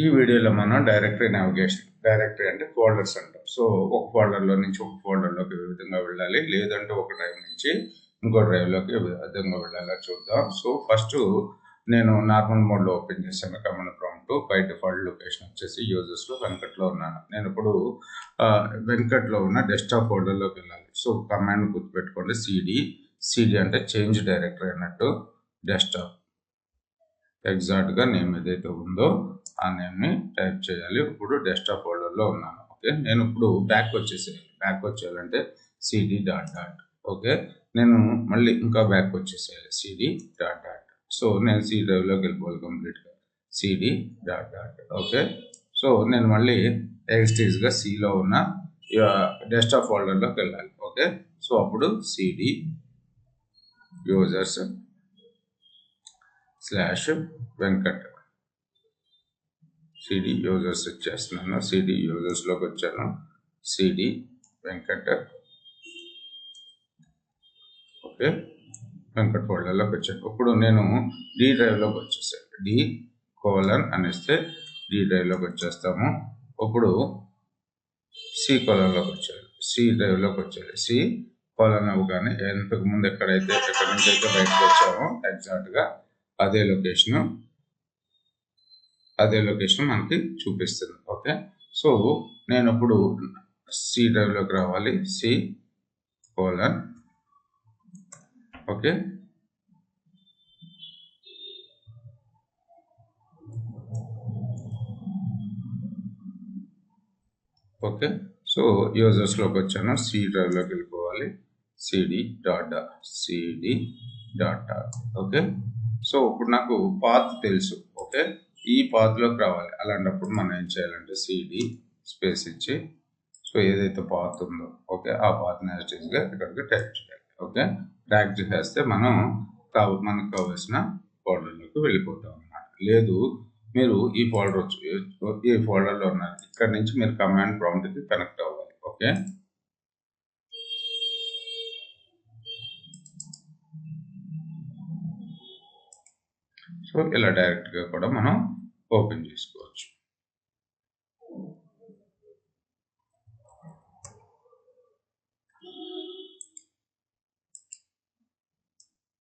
ఈ వీడియోలో మనం డైరెక్టరీ నావిగేషన్ డైరెక్టరీ అంటే ఫోల్డర్స్ అంటాం. సో ఒక ఫోల్డర్లో నుంచి ఒక ఫోల్డర్లోకి ఏ విధంగా వెళ్ళాలి? లేదంటే ఒక డ్రైవ్ నుంచి ఇంకో డ్రైవ్లోకి ఏ విధంగా వెళ్ళాలో? చూద్దాం. సో ఫస్ట్ నేను నార్మల్ మోడ్లో ఓపెన్ చేశాను. Command prompt by default location వచ్చేసి యూజర్స్లో వెంకట్లో ఉన్నాను. నేను ఇప్పుడు వెంకట్లో ఉన్న డెస్క్టాప్ ఫోల్డర్లోకి వెళ్ళాలి. సో కమాండ్ గుర్తుపెట్టుకోండి. సిడి సిడి అంటే చేంజ్ డైరెక్టరీ అన్నట్టు డెస్క్టాప్ ఎగ్జాక్ట్గా నేమ్ ఏదైతే ఉందో ఆ నేమ్ని టైప్ చేయాలి. ఇప్పుడు డెస్క్టాప్ ఫోల్డర్లో ఉన్నాను. ఓకే? నేను ఇప్పుడు బ్యాక్ వచ్చేసేయాలి. బ్యాక్ వచ్చేయాలంటే సిడి డాట్ డాట్ ఓకే? నేను మళ్ళీ ఇంకా బ్యాక్ వచ్చేసేయాలి. సిడి డాట్ డాట్ సో నేను సి డ్రైవ్లోకి వెళ్ళిపోవాలి కంప్లీట్గా CD dot dot okay? So నేను మళ్ళీ ఎక్స్టీస్గా సిలో ఉన్న డెస్క్టాప్ ఫోల్డర్లోకి వెళ్ళాలి. ఓకే? సో అప్పుడు CD users slash Venkat CD users ఇచ్చేస్తున్నాను సిడి యూజర్స్లోకి వచ్చాను సిడి వెంకట్ ఓకే వెంకట్ ఫోల్డర్లోకి వచ్చాను ఇప్పుడు నేను డి డ్రైవ్లోకి వచ్చేసాను. డి కోలన్ అనేస్తే డి డ్రైవ్లోకి వచ్చేస్తాము. ఇప్పుడు సి కోలన్లోకి వచ్చేయాలి. సి డ్రైవ్లోకి వచ్చేయాలి. సి కోలన్ అవ్వగానే ఎంతకుముందు ఎక్కడైతే ఎక్కడి నుంచి అయితే బయటకు వచ్చామో ఎగ్జాక్ట్గా అదే లొకేషన్ అదే లొకేషన్ మనకి చూపిస్తుంది. ఓకే? సో నేను ఇప్పుడు సి డ్రైవ్లోకి రావాలి. C colon. Okay? Okay? So యూజర్స్లోకి వచ్చాను. సి డ్రైవ్లోకి వెళ్ళిపోవాలి. CD dot CD dot okay? So ఇప్పుడు నాకు పాత్ తెలుసు ఓకే? ఈ పాత్లోకి రావాలి. అలాంటప్పుడు మనం ఏం చేయాలంటే సిడి స్పేస్ ఇచ్చి సో ఏదైతే పాత్ ఉందో ఓకే? ఆ పాత్ యాజిటీస్గా ఇక్కడికి టైప్ చేయాలి ఓకే? ట్రాక్ చేస్తే మనం కావ మనకు కావాల్సిన ఫోల్డర్లోకి వెళ్ళిపోతాం అన్నమాట. లేదు మీరు ఈ ఫోల్డర్ వచ్చి ఈ ఫోల్డర్లో ఉన్నారు. ఇక్కడ నుంచి మీరు కమాండ్ ప్రాంప్ట్కి కనెక్ట్ అవ్వాలి ఓకే? సో ఇలా డైరెక్ట్గా కూడా మనం ఓపెన్ చేసుకోవచ్చు.